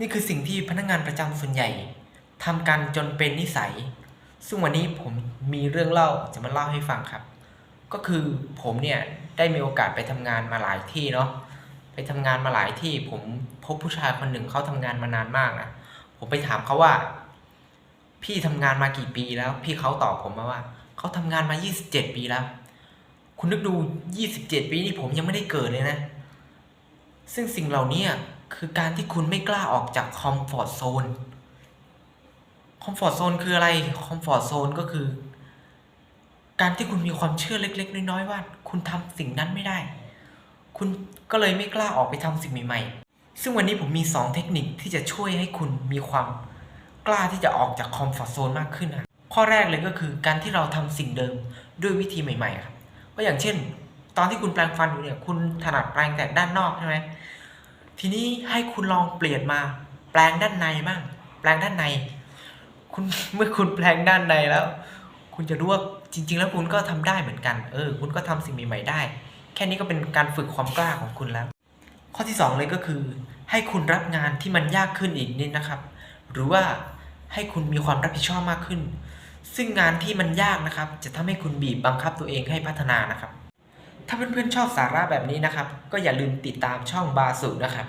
นี่คือสิ่งที่พนักงานประจำส่วนใหญ่ทำกันจนเป็นนิสัย ซึ่งวันนี้ผมมีเรื่องเล่าจะมาเล่าให้ฟังครับ ก็คือผมเนี่ยได้มีโอกาสไปทำงานมาหลายที่เนาะ ไปทำงานมาหลายที่ ผมพบผู้ชายคนหนึ่งเขาทำงานมานานมากนะ ผมไปถามเขาว่า พี่ทำงานมากี่ปีแล้ว พี่เขาตอบผมมาว่าเขาทำงานมา 27 ปีแล้ว คุณนึกดู 27 ปีนี่ผมยังไม่ได้เกิดเลยนะ ซึ่งสิ่งเหล่านี้ คือการที่คุณไม่กล้าออกจากคอมฟอร์ทโซน คอมฟอร์ทโซนคืออะไร คอมฟอร์ทโซนก็คือ การที่คุณมีความเชื่อเล็ก ๆ น้อยๆว่า คุณทำสิ่งนั้นไม่ได้ คุณก็เลยไม่กล้าออกไปทำสิ่งใหม่ๆ ซึ่งวันนี้ผมมี 2 เทคนิคที่จะช่วยให้คุณมีความกล้าที่จะออกจากคอมฟอร์ทโซนมากขึ้นนะข้อแรกเลยก็คือการที่เราทำสิ่งเดิมด้วยวิธีใหม่ๆครับก็อย่างเช่น ตอนที่คุณแปรงฟันอยู่เนี่ย คุณถนัดแปรงแต่ด้านนอกใช่ไหม ทีนี้ให้คุณลองเปลี่ยนมา แปลงด้านในบ้างแปลงด้านใน คุณเมื่อคุณแปลงด้านในแล้ว คุณจะรู้ว่าจริง ๆ แล้วคุณก็ทำได้เหมือนกัน เออ คุณก็ทำสิ่งใหม่ๆได้ แค่นี้ก็เป็นการฝึกความกล้าของคุณแล้ว ข้อที่สองเลยก็คือ ให้คุณรับงานที่มันยากขึ้นอีกนิดนะครับ หรือว่าให้คุณมีความรับผิดชอบมากขึ้น ซึ่งงานที่มันยากนะครับ จะทำให้คุณบีบบังคับตัวเองให้พัฒนานะครับ ถ้าเพื่อนๆชอบสาระแบบนี้นะครับ ก็อย่าลืมติดตามช่องบาสุนะครับ